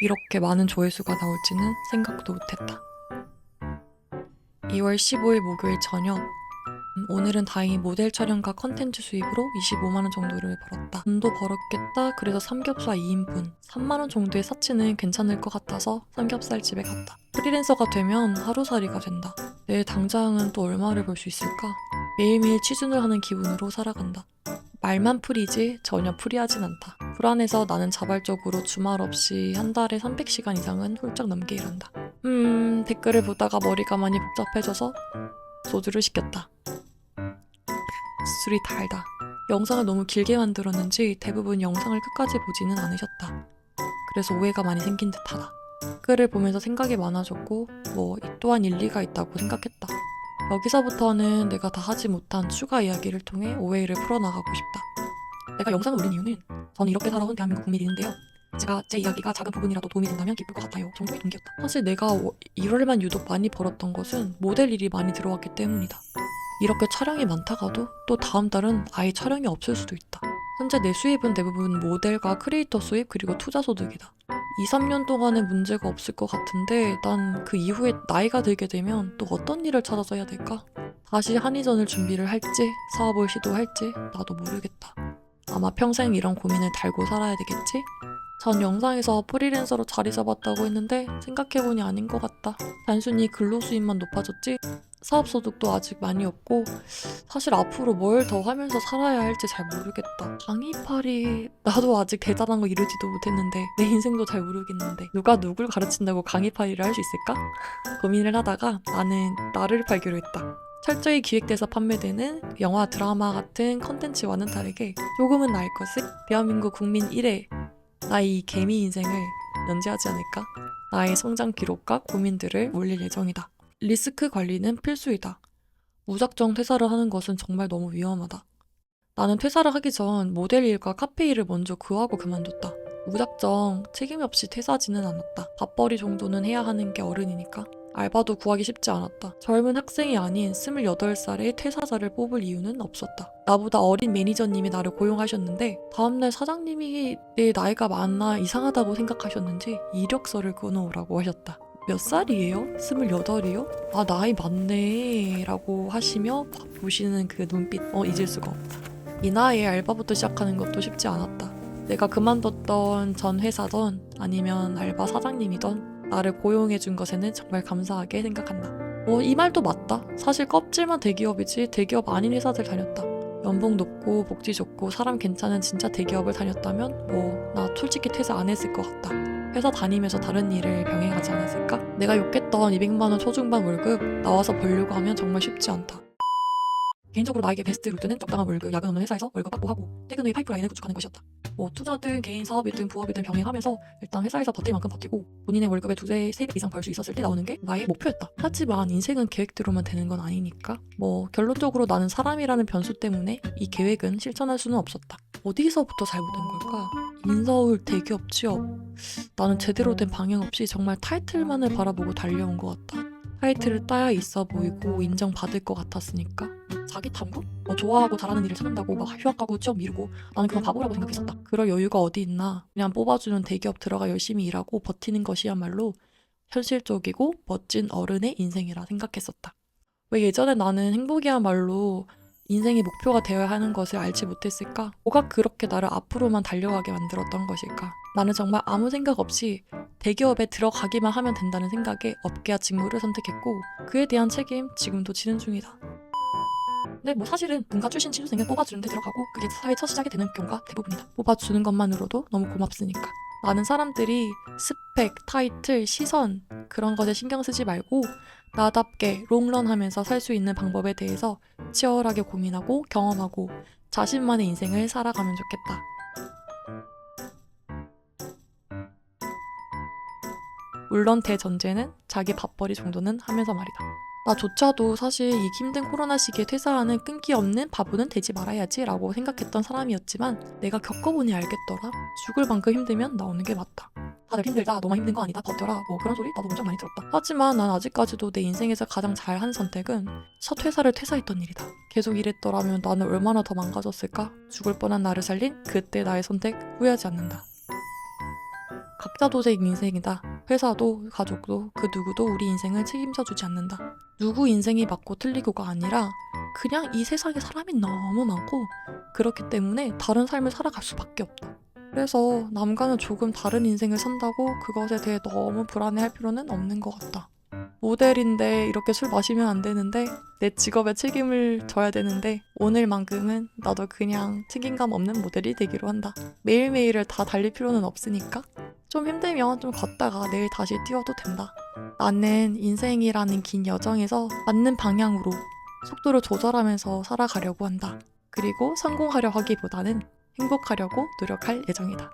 이렇게 많은 조회수가 나올지는 생각도 못했다. 2월 15일 목요일 저녁 음, 오늘은 다행히 모델 촬영과 컨텐츠 수입으로 25만원 정도를 벌었다. 돈도 벌었겠다. 그래서 삼겹살 2인분. 3만원 정도의 사치는 괜찮을 것 같아서 삼겹살 집에 갔다. 프리랜서가 되면 하루살이가 된다. 내일 당장은 또 얼마를 벌 수 있을까? 매일매일 취준을 하는 기분으로 살아간다. 말만 풀이지 전혀 풀이하진 않다. 불안해서 나는 자발적으로 주말 없이 한 달에 300시간 이상은 훌쩍 넘게 일한다. 음, 댓글을 보다가 머리가 많이 복잡해져서 소주를 시켰다. 술이 달다. 영상을 너무 길게 만들었는지 대부분 영상을 끝까지 보지는 않으셨다. 그래서 오해가 많이 생긴 듯하다. 댓글을 보면서 생각이 많아졌고 뭐 이 또한 일리가 있다고 생각했다. 여기서부터는 내가 다 하지 못한 추가 이야기를 통해 오해를 풀어나가고 싶다. 내가 영상을 올린 이유는 저는 이렇게 살아온 대한민국 국민인데요. 제가 제 이야기가 작은 부분이라도 도움이 된다면 기쁠 것 같아요. 정도의 동기였다. 사실 내가 1월만 유독 많이 벌었던 것은 모델 일이 많이 들어왔기 때문이다. 이렇게 촬영이 많다가도 또 다음 달은 아예 촬영이 없을 수도 있다. 현재 내 수입은 대부분 모델과 크리에이터 수입 그리고 투자 소득이다. 2, 3년 동안은 문제가 없을 것 같은데 난 그 이후에 나이가 들게 되면 또 어떤 일을 찾아서 해야 될까? 다시 한의전을 준비를 할지 사업을 시도할지 나도 모르겠다. 아마 평생 이런 고민을 달고 살아야 되겠지? 전 영상에서 프리랜서로 자리 잡았다고 했는데 생각해보니 아닌 것 같다. 단순히 근로 수입만 높아졌지 사업 소득도 아직 많이 없고 사실 앞으로 뭘 더 하면서 살아야 할지 잘 모르겠다. 강의팔이 나도 아직 대단한 거 이루지도 못했는데 내 인생도 잘 모르겠는데 누가 누굴 가르친다고 강의팔이를 할 수 있을까? 고민을 하다가 나는 나를 팔기로 했다. 철저히 기획돼서 판매되는 영화 드라마 같은 컨텐츠와는 다르게 조금은 나을 것을 대한민국 국민 1회 나의 이 개미 인생을 연재하지 않을까? 나의 성장 기록과 고민들을 올릴 예정이다. 리스크 관리는 필수이다. 무작정 퇴사를 하는 것은 정말 너무 위험하다. 나는 퇴사를 하기 전 모델 일과 카페 일을 먼저 구하고 그만뒀다. 무작정 책임 없이 퇴사하지는 않았다. 밥벌이 정도는 해야 하는 게 어른이니까. 알바도 구하기 쉽지 않았다. 젊은 학생이 아닌 28살의 퇴사자를 뽑을 이유는 없었다. 나보다 어린 매니저님이 나를 고용하셨는데 다음날 사장님이 내 나이가 많나 이상하다고 생각하셨는지 이력서를 끊어오라고 하셨다. 몇 살이에요? 28이요? 아 나이 많네 라고 하시며 보시는 그 눈빛 어 잊을 수가 없다. 이 나이에 알바부터 시작하는 것도 쉽지 않았다. 내가 그만뒀던 전 회사던 아니면 알바 사장님이던 나를 고용해 준 것에는 정말 감사하게 생각한다. 뭐 이 말도 맞다. 사실 껍질만 대기업이지 대기업 아닌 회사들 다녔다. 연봉 높고 복지 좋고 사람 괜찮은 진짜 대기업을 다녔다면 뭐 나 솔직히 퇴사 안 했을 것 같다. 회사 다니면서 다른 일을 병행하지 않았을까? 내가 욕했던 200만 원 초중반 월급 나와서 벌려고 하면 정말 쉽지 않다. 개인적으로 나에게 베스트 루트는 적당한 월급, 야근 없는 회사에서 월급 받고 하고 퇴근 후에 파이프라인을 구축하는 것이었다. 뭐 투자든 개인 사업이든 부업이든 병행하면서 일단 회사에서 버틸 만큼 버티고 본인의 월급의 두배, 세배 이상 벌 수 있었을 때 나오는 게 나의 목표였다. 하지만 인생은 계획대로만 되는 건 아니니까 뭐 결론적으로 나는 사람이라는 변수 때문에 이 계획은 실천할 수는 없었다. 어디서부터 잘못된 걸까? 인서울 대기업 취업. 나는 제대로 된 방향 없이 정말 타이틀만을 바라보고 달려온 것 같다. 타이틀을 따야 있어 보이고 인정받을 것 같았으니까. 자기 탐구? 뭐 좋아하고 잘하는 일을 찾는다고 막 휴학 가고 취업 미루고 나는 그건 바보라고 생각했었다. 그럴 여유가 어디 있나. 그냥 뽑아주는 대기업 들어가 열심히 일하고 버티는 것이야말로 현실적이고 멋진 어른의 인생이라 생각했었다. 왜 예전에 나는 행복이야말로 인생의 목표가 되어야 하는 것을 알지 못했을까? 뭐가 그렇게 나를 앞으로만 달려가게 만들었던 것일까? 나는 정말 아무 생각 없이 대기업에 들어가기만 하면 된다는 생각에 업계와 직무를 선택했고 그에 대한 책임 지금도 지는 중이다. 근데 뭐 사실은 문과 출신 취준생을 뽑아주는 데 들어가고 그게 사회 첫 시작이 되는 경우가 대부분이다. 뽑아주는 것만으로도 너무 고맙으니까. 많은 사람들이 스펙, 타이틀, 시선 그런 것에 신경 쓰지 말고 나답게 롱런 하면서 살 수 있는 방법에 대해서 치열하게 고민하고 경험하고 자신만의 인생을 살아가면 좋겠다. 물론 대전제는 자기 밥벌이 정도는 하면서 말이다. 나조차도 사실 이 힘든 코로나 시기에 퇴사하는 끈기 없는 바보는 되지 말아야지 라고 생각했던 사람이었지만 내가 겪어보니 알겠더라. 죽을 만큼 힘들면 나오는 게 맞다. 다들 힘들다, 너만 힘든 거 아니다, 버텨라, 뭐 그런 소리 나도 엄청 많이 들었다. 하지만 난 아직까지도 내 인생에서 가장 잘 한 선택은 첫 회사를 퇴사했던 일이다. 계속 일했더라면 나는 얼마나 더 망가졌을까? 죽을 뻔한 나를 살린 그때 나의 선택 후회하지 않는다. 학자도색 인생이다. 회사도 가족도 그 누구도 우리 인생을 책임져 주지 않는다. 누구 인생이 맞고 틀리고가 아니라 그냥 이 세상에 사람이 너무 많고 그렇기 때문에 다른 삶을 살아갈 수밖에 없다. 그래서 남과는 조금 다른 인생을 산다고 그것에 대해 너무 불안해할 필요는 없는 것 같다. 모델인데 이렇게 술 마시면 안 되는데 내 직업에 책임을 져야 되는데 오늘만큼은 나도 그냥 책임감 없는 모델이 되기로 한다. 매일매일을 다 달릴 필요는 없으니까 좀 힘들면 좀 걷다가 내일 다시 뛰어도 된다. 나는 인생이라는 긴 여정에서 맞는 방향으로 속도를 조절하면서 살아가려고 한다. 그리고 성공하려 하기보다는 행복하려고 노력할 예정이다.